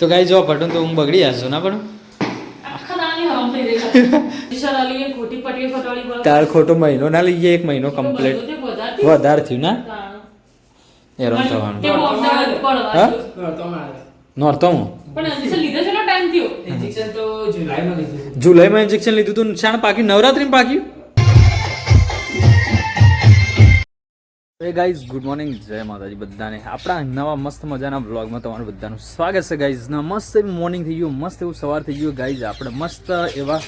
તો ગાઈ જો પટું તો હું બગડી જશો ના પણ. તાર ખોટો મહિનો ના લઈએ એક મહિનો કમ્પ્લીટ વધારે થયું ના. હેરાન થવાનું. તે બહુ અમદાવાદ પડવા હા? ગયું. હું પણ વિશાલ લીધો છે ટાઈમ થયો? ઇન્જેક્શન તો જુલાઈમાં લીધું ઇન્જેક્શન લીધું તું શાણ પાક્યું? નવરાત્રીમાં પાક્યું? એ ગાઈઝ ગુડ મોર્નિંગ જય માતાજી બધાને. આપણા નવા મસ્ત મજાના બ્લોગમાં તમારું બધાનું સ્વાગત છે ગાઈઝ ના મસ્ત એવું મોર્નિંગ થઈ ગયું મસ્ત એવું સવાર થઈ ગયું ગાઈઝ આપણે મસ્ત એવા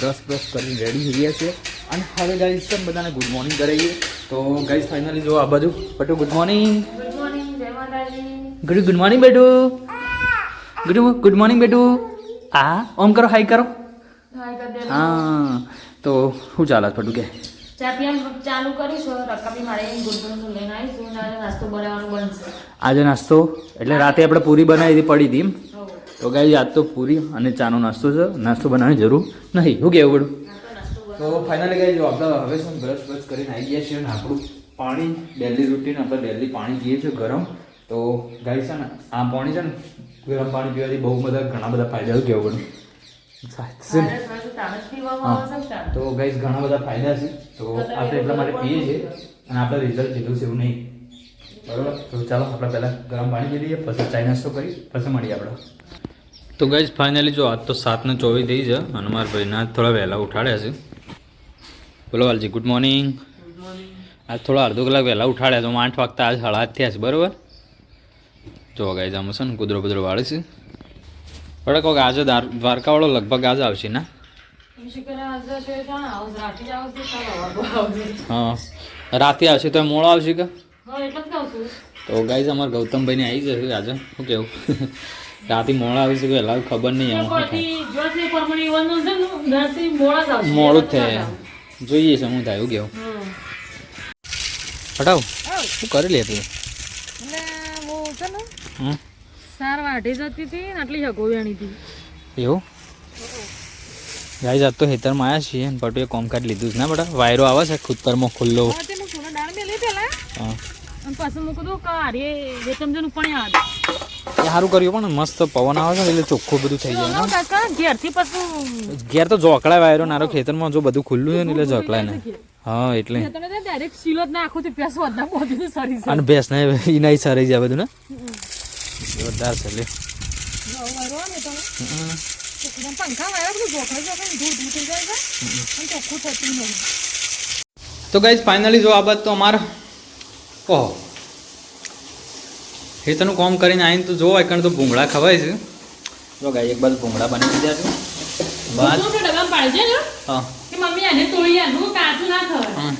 બ્રશ બ્રશ કરીને રેડી થઈ ગયા છે અને હવે ગાઈઝ તમે બધાને ગુડ મોર્નિંગ કરાવીએ તો ગાઈઝ ફાઇનલી જો આ બાજુ. પટુ good morning good good morning બેટુ. Good good morning બેટુ. આ ઓમ કરો હાઈ કરો. હાય કર દે. હા તો શું ચાલે પટુ કે? ચાલુ કરીશું રકાબી મારે ગુડગુડનું લઈને આવીશું અને આજે નાસ્તો બનાવવાનું બનશે. આજે નાસ્તો એટલે રાતે આપણે પૂરી બનાવી હતી પડી હતી એમ. તો ગાઈ આજ તો પૂરી અને ચાનો નાસ્તો છે. નાસ્તો બનાવવાની જરૂર નહીં. શું કેવું પડું તો ફાઇનલી ગાઈ જો આપણે હવે શું બ્રશ બ્રશ કરીને આવી ગયા છીએ અને આપણું પાણી ડેલી રૂટીન આપણે ડેલી પાણી પીએ છીએ ગરમ. તો ગાઈ છે ને આ પાણી છે ને ગરમ પાણી પીવાથી બહુ બધા ઘણા બધા ફાયદા કેવું બધું તો ગાઈસ ઘણા બધા ફાયદા છે. તો આપણે એટલા માટે પીએ છે અને આપણે રિઝલ્ટ કીધું છે એવું નહીં. બરોબર? તો ચાલો આપણે પહેલાં ગરમ પાણી પી લઈએ પછી ચાય નાસ્તો કરી પછી મળીએ આપણે. તો ગાઈસ ફાઇનલી જો આજ તો સાતને ચોવીસ થઈ છે. અને મારા ભાઈના થોડા વહેલા ઉઠાડ્યા છે. બોલો વાલજી ગુડ મોર્નિંગ આજ થોડા અડધો કલાક વહેલા ઉઠાડ્યા તો આઠ વાગતા આજ સાડા આઠ થયા છે બરાબર? જો ગાઈઝ આમાં છે ને કુદરો બુદરો વાળે છે. પણ કોક આજે દ્વાર- દ્વારકાવાળો લગભગ આજે આવશે ના? હા. રાતે આવશે તો મોડો આવશે કે? હા, એટલે જ કહું છું. તો ગાઈઝ અમારા ગૌતમભાઈને આવી જશે આજે. શું કેવું? રાતે મોડા આવી છે એટલે ખબર નહીં ને, રાતે મોડા જ આવશે. થાય મોડું જ થાય. જોઈએ છે હું થાય એવું કેવું? હટાવ. શું કરી લે તું? સારવા હું છે ને હમ? સાર વાઢે જતી હતી આટલી હગો વેણી હતી. એવું? ગાઈઝ જાત તો હેતરમાં આવ્યા છીએ અને પટુએ કોમકાજ લીધું છે. ના બેટા? વાયરો આવે છે ખૂતરમાં ખુલ્લો. એ સારું કર્યું પણ મસ્ત પવન આવે છે એટલે ચોખ્ખું બધું થઈ જાય ઘેર તો જોકળાય વાયરો નારો ખેતરમાં જો બધું ખુલ્લું છે ને એટલે જોકળાય ને. હા એટલે. અને ભેંસ ને એ નહીં સરાઈ જાય બધું ને? જોરદાર છે લે. તો ગાઈઝ ફાઇનલી જો આ બાદ તો અમારે ઓહો. ખેતરનું કામ કરીને આવીને તો જો એકણ તો ભૂંગળા ખવાય છે. જો ગાઈ એક બાજુ ભૂંગળા બની દીધા છે. બાદ હા. કે મમ્મી આને તોડી આનું કાચું ના થવાય હા.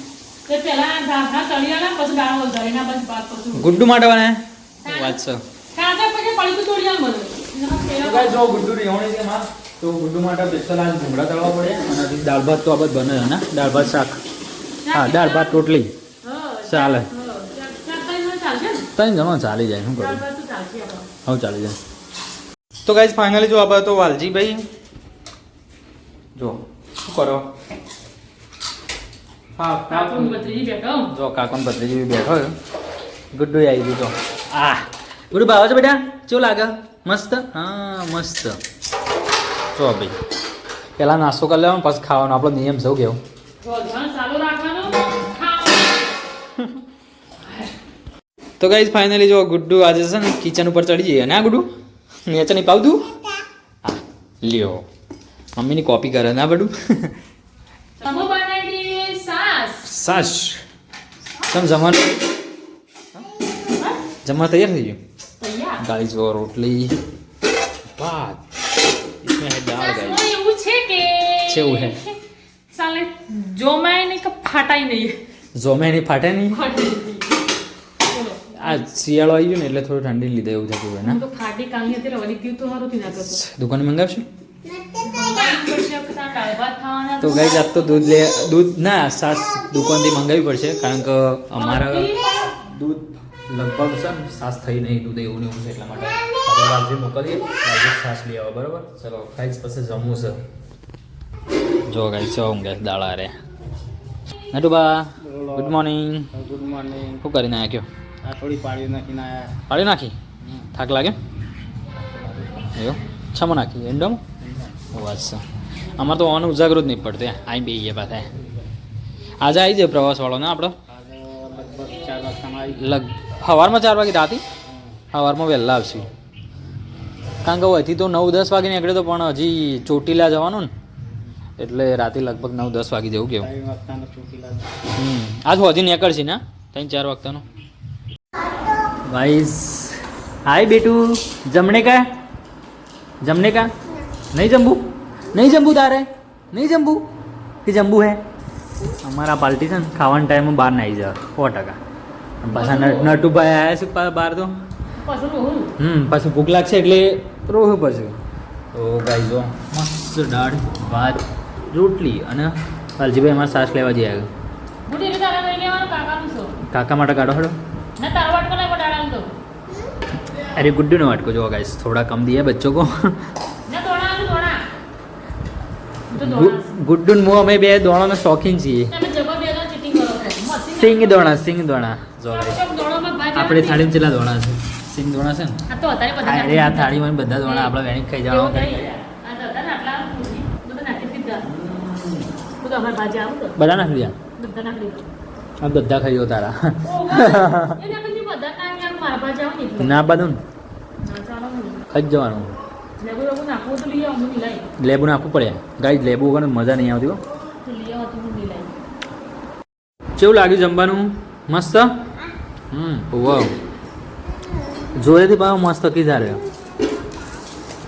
તો પેલા ધાખા તળિયાના પછી દાળ વધારીના બસ બાદ પછી ગુડ્ડુ માટે બને? વાત છે. કાચા પછી પડી તો તોડી આમ બધું જો ગુડ્ડુ રહેવાની છે માં. તો ગુડ્ડુ માટે સ્પેશિયલ આજ ભૂંગળા તળવા પડે. અને દાળ ભાત તો આ બાદ બને છે ને? દાળ ભાત શાક. હા દાળ ભાત રોટલી. ચાલે? ત્રણ જમા ચાલી જાય શું દાળ કરું. હવે ચાલી જાય. તો ગાઈઝ ફાઇનલી જો આપણે તો વાલજીભાઈ. જો શું કરો? હા કાકુની ભત્રીજી બેઠો. જો કાકોન ભત્રીજી બી બેઠો છે. ગુડ્ડુ આવી ગયું તો. આ ગુડ્ડુ ભાવે છે બેટા? કેવું લાગે? મસ્ત? હા મસ્ત. જો ભાઈ પહેલાં નાસ્તો કરી લેવાનો પછી ખાવાનો. આપણો નિયમ સૌ કેવો. તો ગાઈઝ ફાઇનલી જો ગુડ્ડુ આજે છે ને કિચન ઉપર ચડી જઈએ. ના ગુડ્ડુ? નીચે નહીં પાવતું? હા. લ્યો. મમ્મીની કોપી કરે. ના બધું સાસ. તમ જમવાનું? જમવા તૈયાર થઈ ગયું? ગાઈઝ જો રોટલી ભાત इसमें है दाल गाइस સાસમાં એવું છે કે કેવું હે? સાલે જોમાય નહીં કે ફાટાય નહીં ઝોમે એની ફાટે નહીં ફાટે નહીં. બોલો. આ શિયાળો આવી ગયો ને એટલે થોડું ઠંડી લીધે એવું થતું હોય હું ને તો ફાટી કાંગી હતી રવાની ગયું તો સારું થી ના કરતો દુકાને મંગાવશું દાળ ભાત ખાવાના તો ગાઈઝ આજ તો દૂધ લે દૂધ ના સાસ દુકાનથી મંગાવવી પડશે કારણ કે અમારા દૂધ લગભગ છે ને સાસ થઈ નહીં દૂધ એવું ને એવું છે એટલા માટે આપણે વાલજી મોકલીએ. બાજરી છાશ લઈ આવો બરાબર? ચલો ખાઈશ પછી જમવું છે. જો ગાઈ છો હું ગાઈ દાળા રે Natuba good morning good morning શું કરીને નાખ્યો? આ થોડી પાડી નાખીને આવ્યા પાડી નાખી? થાક લાગે? એવું? છમાં નાખી એન્ડમ? વાત છે. અમારે તો ઓન ઉજાગરો જ નહીં પડતો અહીં બે ગયા પાસે આજે આવી જાય પ્રવાસવાળો ને આપણો? લગ સવારમાં ચાર વાગે રાતી? સવારમાં વહેલા આવશે. કારણ કે હજી તો નવ દસ વાગે નીકળે તો પણ હજી ચોટીલા જવાનું ને. એટલે રાતે લગભગ નવ દસ વાગે જેવું કેવું હમ. આજ હજી નીકળશે ને ત્રણ ચાર વાગતાનો. વાઈસ હાય બેટું. જમણે કા? જમણે કા? નહીં જમવું નહીં જમવું તારે? નહીં જમવું કે જમવું હે? અમારા પાર્ટી છે ને ખાવાના ટાઈમમાં બહાર નહીં જવા. જાય સો ટકા. પાછા ન- નટુભાઈ આવ્યા છે બહાર તો. હમ પાછું ભૂખ લાગશે એટલે રોવું પડશે તો ગાઈ જો મસ્ત દાળ ભાત રોટલી અને લાલજીભાઈ અમારે સાસ લેવા જઈ આવ્યો. કાકા માટે કાઢો હડો. અરે ગુડ્ડુ નો વાટકો જોવા ગાઈસ થોડા કમ દિયા બચ્ચો કો. ગુડ્ડુ મો અમે બે દોણા ના શોખીન છીએ. સિંગ દોણા સિંગ દોણા. જો ગાઈસ આપણે થાળી ચેલા દોણા છે. સિંગ દોણા છે ને? અરે આ થાળીમાં બધા દોણા આપણે વેણી ખાઈ જવાનું નહીં. આ તો અત્યારે આટલા બધા નાખી દીધા. આ બધા ખાઈ જાઓ તારા. ને બધું ખાઈ જવાનું. લેબુ નાખવું પડે. ગાઈ લેબુ વગર મજા નહીં આવતી કેવું લાગ્યું જમવાનું? મસ્ત? હમ વાવ જોરેથી પાછો મસ્ત કીધા રે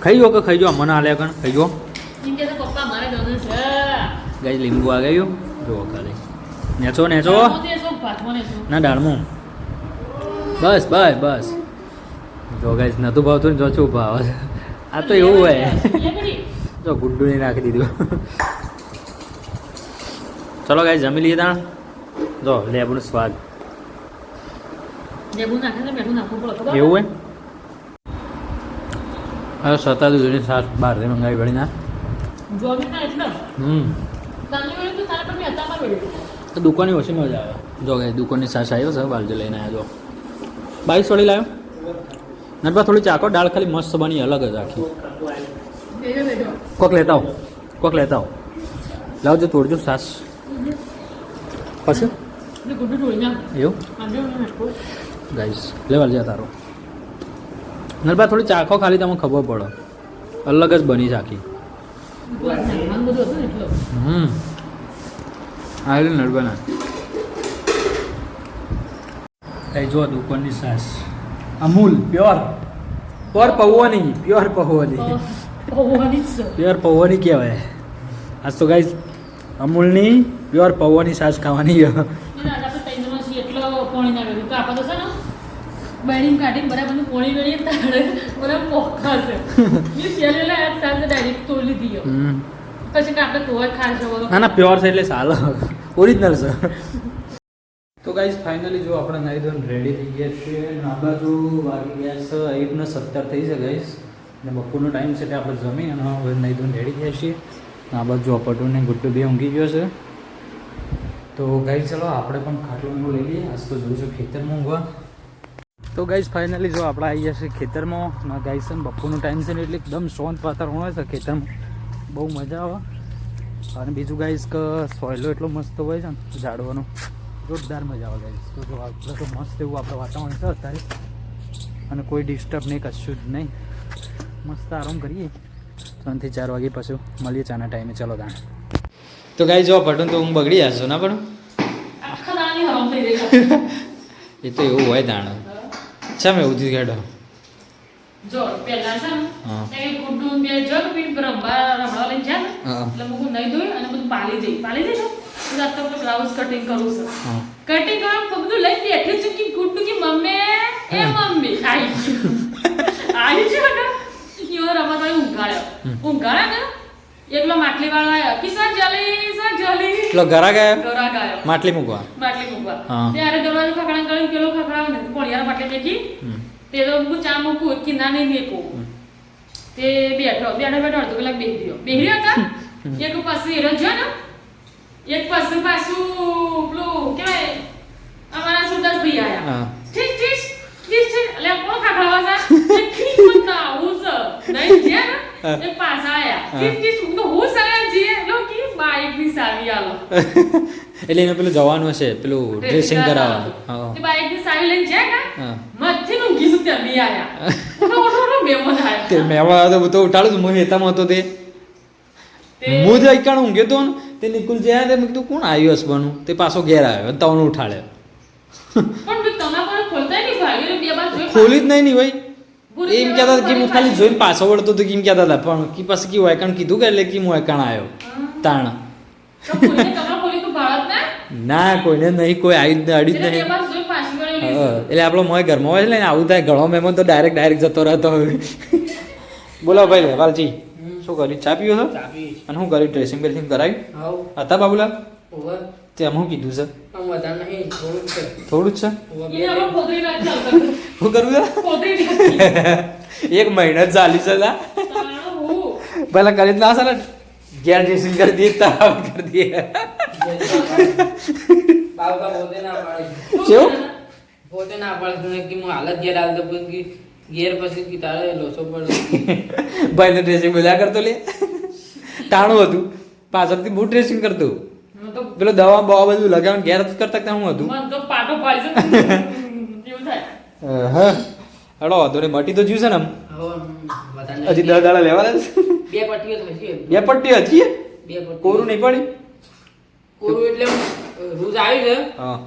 ખાઈ ગયો કે ખાઈ ગયો? મને આલે કણ? ખાઈ ગયો? ગાઈ લીંબુ આ ગયું. જુઓ ખાલી. નેચો નેચો. ને ડાળમું. બસ બસ બસ. જો ગાઈસ નતું ભાવતું જો શું ભાવ. આ તો એવું હોય. જો ગુડ્ડુ ને નાખી દીધું. ચલો ગાઈસ જમી લઈએ તાણ જો લેબનો સ્વાદ લેબુ નાખે ને બેઠું નાખવું પડે ખબર? એવું હોય હવે સતા દૂધની સાસ બહારથી મંગાવી પડી ના. જોબી ના હમ. તાની વેળે તો તારા પર મેં હતા માર વેળે. તો દુકાનની ઓછી મજા આવે. જો ગાઈ દુકાનની સાસ આવ્યો છે બાલજી લઈને આવ્યો જો. બાઈસ વાળી લાવ્યો નટબા થોડી ચાકો દાળ ખાલી મસ્ત બની અલગ જ આખી. કોક લેતા આવો કોક લેતા આવો. લાવજો તોડજો સાસ. પછી. એવું? હું. ગાઈસ લેવલ જા તારો. નરબા થોડી ચાખો ખાલી તમને ખબર પડે. અલગ જ બની એટલે. હમ. આવેલું નરબાના એ જો દુકાનની સાસ. અમૂલ, પ્યોર. પ્યોર પૌવાની પ્યોર પૌવાની. પ્યોર પૌવાની કહેવાય. આજ તો ગાઈસ અમૂલની પ્યોર પૌવાની સાસ ખાવાની. ના ને બહેરીને કાઢીને બરાબર પોણી વેળીએ ને બરાબર બધા પોખા છે. મેં પહેલી લે આજ સાંજે direct તોડી પછી કે આપણે તોય ખાઈ જવાનો. ના ના પ્યોર છે એટલે સાલ. ઓરિજિનલ છે. તો ગાઈઝ ફાઇનલી જો આપણે નાઈ ધોઈને રેડી થઈ ગયા છીએ આ બાજુ વાગી ગયા છે એકને સત્તર થઈ છે ગાઈઝ અને બપોરનો ટાઈમ છે એટલે આપણે જમી અને હવે નાઈ ધોન રેડી થયા છીએ. આ બાજુ અપટું ને ગુડ્ડુ બે ઊંઘી ગયો છે. તો ગાઈ ચલો આપણે પણ ખાટલું લઈ લઈએ. આજ તો જોઈશું ખેતરમાં ઊંઘવા. તો ગાઈસ ફાઇનલી જો આપણે આવી જશે ખેતરમાં. અને ગાઈઝ છે ને બપોરનો ટાઈમ છે ને એટલે એકદમ શાંત વાતાવરણ હોય છે ખેતરમાં. બહુ મજા આવે. અને બીજું ગાઈઝ કે સોયલો એટલો મસ્ત હોય છે ને ઝાડવાનો. જોરદાર મજા આવે ગાઈસ તો જો આપણે તો મસ્ત એવું આપણે વાતાવરણ છે અત્યારે. અને કોઈ ડિસ્ટર્બ નહીં કશું જ નહીં. મસ્ત આરામ કરીએ. ત્રણથી ચાર વાગે પછી મળીએ ચાના ટાઈમે ચલો તાણ. તો ગાઈ જો પટન તો હું બગડી જશો ના પણ. એ તો એવું હોય તાણ. એવું થયું કેડો જો પેલા છે ને ગુડ્ડુ બે જગ પીટ રમવા રમવા લઈને હા. એટલે હું નહીં ધોઈ અને બધું પાલી જઈ પાલી જઈ તો આજ તો બ્લાઉઝ કટિંગ કરું છું. કટિંગ કરવા બધું લઈ બેઠી છું કે ગુડ્ડુ કે મમ્મી? એ મમ્મી. આવી ગયું. આવી ગયું ને યો રમત વાળી ઊંઘાડ્યો ઊંઘાડ્યો ને એકલો માટલી વાળો આવ્યો જલી પેલો ઘરા ગયા? માટલી મૂકવા? માટલી મૂકવા. ત્યારે દરવાજો ખખડા કરી પેલો ખખડાવ ને કોણિયાર માટલી મેકી તે તો હું ચા મૂકું કે ના નહીં મેકું તે બેઠો બેઠો બેઠો અડધો કલાક બેસી રહ્યો કા એક પાસે હીરો છે ને? એક પાસે પાછું પેલું કેવાય અમારા સુરદાસ ભાઈ આયા ઠીક ઠીક ઠીક છે. એટલે કોણ ખાખડાવા છે? ઠીક મત ના આવું છે. નહીં એક પાછા આયા. ઠીક ઠીક કે તો હું સગા લો બાઈકની સાવી આલો. એટલે એને પેલું જવાનું હશે પેલું ડ્રેસિંગ કરાવવા હા તે બાઈકની સાવી લઈને જાય. ને મથથી નું ગીસું ત્યાં બી આયા. મેમન તે મેવા તો તો ઉઠાડું છું, હું હેતામાં હતો તે. તે- હું જ એકણ ઊંઘ્યો તો ને તે નિકુલ જ્યાં તે મેં કીધું કોણ આવ્યું હસવાનું તે પાછો ઘેર આવ્યો તવને ઉઠાડે ખોલી જ નહીં ની ભાઈ એમ કહેતા કે હું ખાલી જોઈને પાછો વળતો હતો કે એમ કહેતા હતા પણ કે પછી કેવું એકણ કીધું કે એટલે કે હું એકણ આવ્યો? તાણ. ના? ના કોઈને નહીં કોઈ આવી જ અડી જ નહીં. એટલે આપણો મોય ઘરમાં હોય ને આવું થાય ઘણો મહેમાન તો ડાયરેક્ટ ડાયરેક્ટ જતો રહેતો હોય. બોલો ભાઈ લેવાલજી શું કર્યું? ચા પીવો છો? અને શું કર્યું? ડ્રેસિંગ બ્રેસિંગ કરાવી હતા બાબુલા? તે હું કીધું છે. આમ વધારે નહીં થોડુંક છે. થોડું જ છે. શું કરવું છે? એક મહિના જ ચાલી છે લા. તાણ હું. પહેલા કરી જ ના ચાલે ઘેર ડ્રેસિંગ કરી દઈએ તાવ કરી દઈએ. બાબા પોતે ના પાડે કેવું? પોતે ના પાડે તું કે હું હાલત ઘેર હાલ તો પણ કે ઘેર પછી કે તારે લોસો પડે. ભાઈ ડ્રેસિંગ બધા કરતો લે. ટાણું હતું. પાછળથી બહુ ડ્રેસિંગ કરતો. પેલો દવા બવા બધું લગાવવાનું ઘેર કરતા કરતા હું હતું. હા હડો વાંધો મટી તો જ્યું છે ને આમ. હજી દસ દાડા લેવાના છે. બે પટ્ટીઓ થશે બે પટ્ટી હતી બે પટ્ટી કોરું નહીં પડી? કોરું એટલે રોજ આવી છે. હા.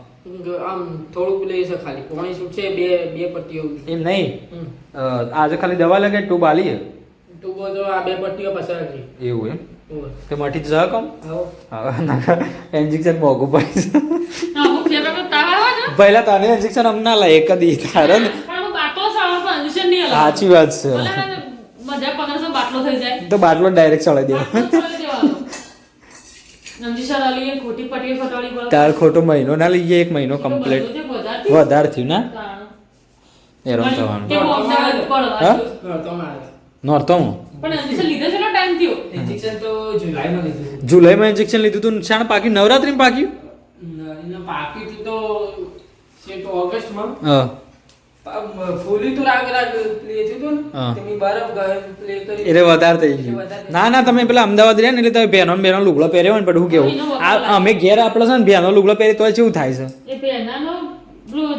આમ થોડુંક લઈ છે ખાલી. પોણી છૂટશે બે બે પટ્ટીઓ. એમ નહીં? આજે ખાલી દવા લાગે ટૂબ આલી ટૂંકો તો આ બે પટ્ટીઓ પસાર કરી એવું એમ? તે કે મટી જ કમ? હા ઇન્જેક્શન મોંઘું પડી છે. હા, હું પહેલા તને ઇન્જેક્શન અમ ના લાય એક જ તારે પણ હું સાવ પણ injection નહીં હલાવતો. સાચી વાત છે. ભલે પંદરસો બાટલો થઈ જાય. તો બાટલો ડાયરેક્ટ ચડાવી દેવા. તાર ખોટો મહિનો ના લઈએ એક મહિનો કમ્પ્લીટ વધારે થયું. ના? તાણ. થવાનું. નોરતો હું? પણ નંદીશા લીધે છે ટાઈમ થયો. ઇન્જેક્શન તો જુલાઈમાં ઇન્જેક્શન લીધું તું શાણ પાક્યું? નવરાત્રી પાક્યું? એના બાકી તો તો ઓગસ્ટમાં. હા. ફૂલી તું રાગ રાગ પ્લે થયું હા. ને બરફ પ્લે કરી. એટલે વધારે થઈ ગયું. ના ના તમે પેલા અમદાવાદ રહ્યા ને એટલે તમે બહેનો બહેનો લુગડો પહેર્યો ને પણ હું કેવું? આ અમે ઘેર આપણે છે ને બહેનો લુગડો પહેરી તો કેવું થાય છે? એ પહેલાનો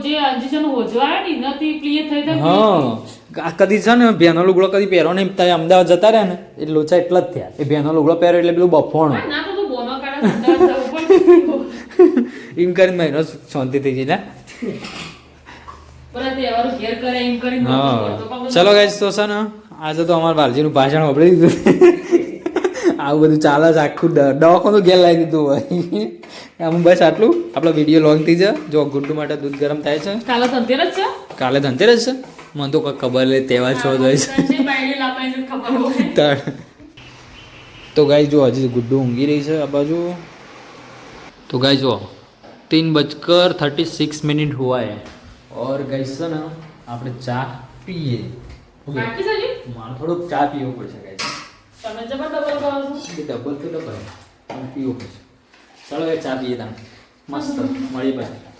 જે અંજીશન હોજો આવે ને થઈ થઈ હા. કદી છે ને બહેનો લુગડો કદી પહેરો નહીં તમે અમદાવાદ જતા રહ્યા ને એટલે લોચા એટલા જ થયા. એ બહેનો લુગડો પહેરો એટલે પેલું બફોણું એમ કરીને મહિનો શાંતિ થઈ ગઈ ચલો ગાઈસ તો છે ને આજે તો અમારા બાલજીનું ભાષણ વાપરી દીધું. આવું બધું ચાલે છે આખું દવાખાનું ઘેર લાવી દીધું હોય. આમ બસ આટલું. આપણો વીડિયો લોંગ થઈ જાય. જો ગુડ્ડુ માટે દૂધ ગરમ થાય છે. કાલે ધનતેરસ છે? કાલે ધનતેરસ છે. મને તો કઈ ખબર લે તહેવાર છો. જાય છે તો ગાય જુઓ હજી ગુડ્ડુ ઊંઘી રહી છે આ બાજુ. તો ગાય જુઓ તીન બજકર થર્ટી સિક્સ મિનિટ હુઆ ઓર ગઈસ ને આપણે ચા પીએ. મારે થોડુંક ચા પીવો પડશે ગાઈસ. તમે જબર ડબલ કરો છો? ડબલ તો ડબલ પીવો પડશે. ચલો એ ચા પીએ તમે મસ્ત મળી પછી.